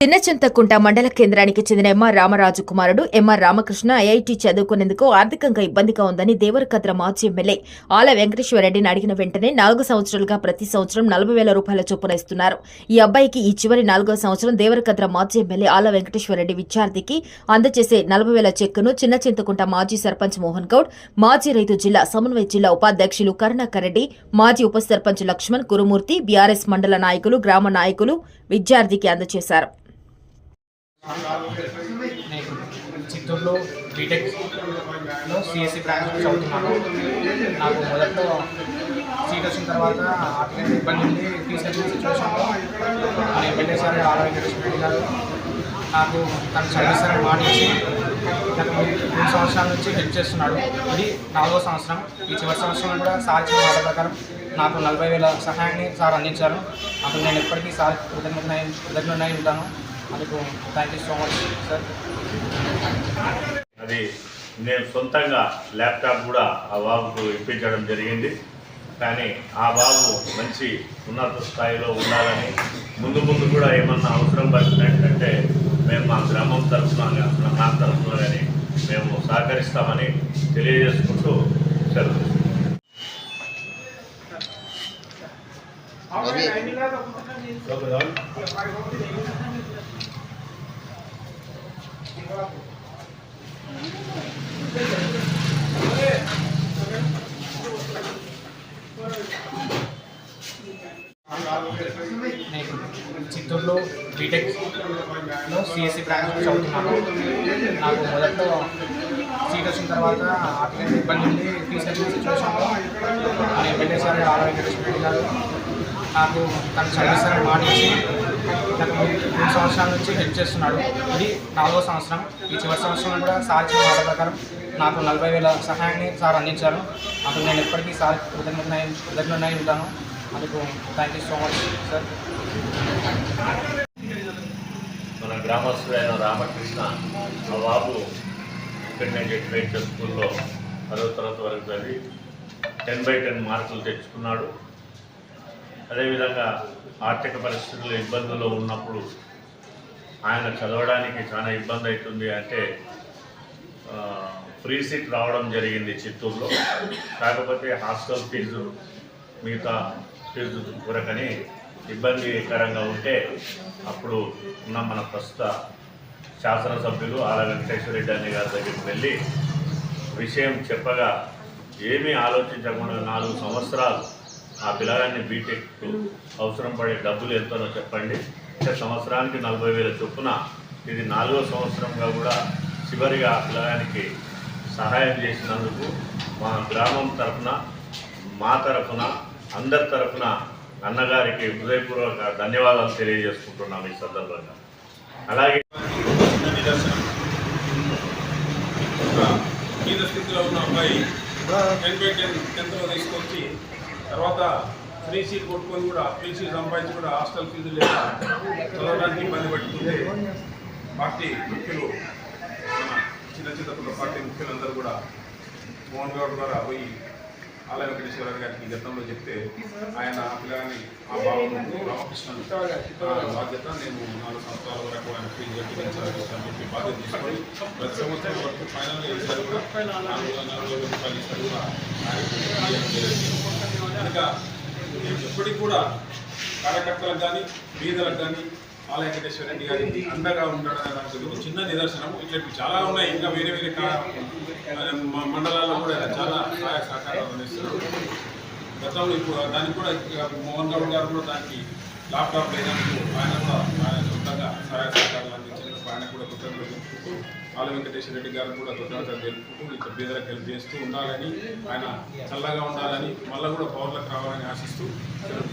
చిన్నచింతకుంట మండల కేంద్రానికి చెందిన ఎంఆర్ రామరాజు కుమారుడు ఎంఆర్ రామకృష్ణ ఐఐటి చదువుకునేందుకు ఆర్థికంగా ఇబ్బందిగా ఉందని దేవరకద్ర మాజీ ఎమ్మెల్యే ఆల వెంకటేశ్వరరెడ్డిని అడిగిన వెంటనే నాలుగు సంవత్సరాలుగా ప్రతి సంవత్సరం నలభై వేల రూపాయల చొప్పున ఇస్తున్నారు. ఈ అబ్బాయికి ఈ చివరి నాలుగో సంవత్సరం దేవరకద్ర మాజీ ఎమ్మెల్యే ఆల వెంకటేశ్వరరెడ్డి విద్యార్థికి అందజేసే నలభై వేల చెక్కును చిన్నచింతకుంట మాజీ సర్పంచ్ మోహన్ గౌడ్ మాజీ రైతు జిల్లా సమన్వయ జిల్లా ఉపాధ్యక్షులు కరుణాకర్ రెడ్డి మాజీ ఉప సర్పంచ్ లక్ష్మణ్ గురుమూర్తి బీఆర్ఎస్ మండల నాయకులు గ్రామ నాయకులు విద్యార్థికి అందజేశారు నేను చిత్తూరులో బీటెక్లో సిఎస్సి బ్రాంచ్ చదువుతున్నాను. నాకు మొదట్లో సీట్ వచ్చిన తర్వాత ఆర్థిక ఇబ్బంది ఉంది. తీసుకెళ్ళిన సిచ్యువేషన్లో నేను ఎమ్మెల్యే సార్ ఆరోగ్య వెంకటేశ్వర రెడ్డి గారు నాకు తను చదివిస్తారని మాట ఇచ్చి నాకు మూడు సంవత్సరాల నుంచి హెల్ప్ చేస్తున్నాడు. ఇది నాలుగో సంవత్సరం. ఈ చివరి సంవత్సరం కూడా సార్ ఇచ్చిన మాట ప్రకారం నాకు నలభై వేల సహాయాన్ని సార్ అందించారు. అప్పుడు నేను ఎప్పటికీ సార్ కృతజ్ఞత కృతజ్ఞత ఉంటాను. అందుకు thank you so much sir అది నేను సొంతంగా ల్యాప్టాప్ కూడా ఆ బాబుకు ఇప్పించడం జరిగింది. కానీ ఆ బాబు మంచి ఉన్నత స్థాయిలో ఉండాలని ముందు ముందు కూడా ఏమన్నా అవసరం పడినట్టంటే మేము మా గ్రామం తరఫున కానీ మా తరఫున కానీ మేము సహకరిస్తామని తెలియజేసుకుంటూ సెలవు చిత్తూరులో బీటెక్లో సిఎస్సి బ్రాంచ్ చదువుతున్నాను. నాకు మొదట్లో సీట్ వచ్చిన తర్వాత ఆర్థిక ఇబ్బంది ఉంది. ఫీజు కట్టిన సిచ్యువేషన్లో MLA sir R Venkateswara Reddy గారు నాకు తను చదివిస్తారని మాట ఇచ్చి నాకు మూడు సంవత్సరాల నుంచి హెల్ప్ చేస్తున్నాడు. ఇది నాలుగో సంవత్సరం. ఈ చివరి సంవత్సరంలో కూడా సార్ ఇచ్చిన మాట ప్రకారం నాకు నలభై వేల సహాయాన్ని సార్ అందించారు. అప్పుడు నేను ఎప్పటికీ సార్ కృతజ్ఞ కృతజ్ఞ ఉంటాను. అందుకు thank you so much sir మన గ్రామస్తుడైన రామకృష్ణ మా బాబు ఇంటర్మీడియట్ ఎడ్యుకేషన్ స్కూల్లో పదో తరగతి వరకు చదివి టెన్ బై టెన్ మార్కులు తెచ్చుకున్నాడు. అదేవిధంగా ఆర్థిక పరిస్థితులు ఇబ్బందుల్లో ఉన్నప్పుడు ఆయన చదవడానికి చాలా ఇబ్బంది అవుతుంది అంటే ఫ్రీ సీట్ రావడం జరిగింది చిత్తూరులో. కాకపోతే హాస్టల్ ఫీజు మిగతా ఫీజు కొరకని ఇబ్బందికరంగా ఉంటే అప్పుడు ఉన్న మన ప్రస్తుత శాసనసభ్యులు ఆల వెంకటేశ్వర రెడ్డి అనే గారి దగ్గరికి వెళ్ళి విషయం చెప్పగా ఏమీ ఆలోచించకుండా నాలుగు సంవత్సరాలు ఆ పిల్లగాన్ని బీటెక్ అవసరం పడే డబ్బులు ఎంతనో చెప్పండి. అంటే సంవత్సరానికి నలభై వేల చొప్పున ఇది నాలుగో సంవత్సరంగా కూడా చివరిగా ఆ పిల్లగానికి సహాయం చేసినందుకు మా గ్రామం తరఫున మా తరఫున అందరి తరఫున అన్నగారికి హృదయపూర్వక ధన్యవాదాలు తెలియజేసుకుంటున్నాం ఈ సందర్భంగా. అలాగే నిదర్శనం స్థితిలో ఉన్న అబ్బాయి టెన్ బై టెన్ ఫ్రీ కొట్టుకొని కూడా ఫ్రీ సంపాదించి కూడా హాస్టల్ ఫీజు లేక చదవడానికి ఇబ్బంది పడుతుంది. పార్టీ ముఖ్యులు చిన్న చిన్న పార్టీ ముఖ్యులందరూ కూడా మోహన్ గౌడ్ ద్వారా పోయి ఆలయ వెంకటేశ్వర గారికి గతంలో చెప్తే ఆయన ఆ పిల్లగాని ఆ బాబు రామకృష్ణ బాధ్యత నేను నాలుగు సంవత్సరాల వరకు ఆయన ఫీజు కట్టించాలని చెప్పి బాధ్యత తీసుకొని ప్రతి సంవత్సరం వరకు ఫైనల్ చేశారు కూడా నాలుగు నాలుగు వేల రూపాయలు ఇస్తారు కూడా మేము ఇవ్వడం కూడా కార్యకర్తలకు కానీ బీదలకు కానీ ఆలయ వెంకటేశ్వర రెడ్డి గారి అండగా ఉండడం దానికి చిన్న నిదర్శనం. ఇట్లాంటివి చాలా ఉన్నాయి. ఇంకా వేరే వేరే మండలాల్లో కూడా చాలా సహాయ సహకారాలు అందిస్తున్నారు. గతంలో ఇప్పుడు దానికి కూడా మోహన్ గౌడ్ గారు కూడా దానికి ల్యాప్టాప్ లేనందుకు ఆయన కూడా ఆయన సొంతంగా సహాయ సహకారాలు అందించినందుకు ఆయన కూడా కృతజ్ఞతలు తెలుపుకుంటూ ఆల వెంకటేశ్వర రెడ్డి గారు కూడా కృతజ్ఞతలు తెలుపుకుంటూ ఇక బీదలకు హెల్ప్ చేస్తూ ఉండాలని ఆయన చల్లగా ఉండాలని మళ్ళీ కూడా పవర్లకు రావాలని ఆశిస్తూ సెలవు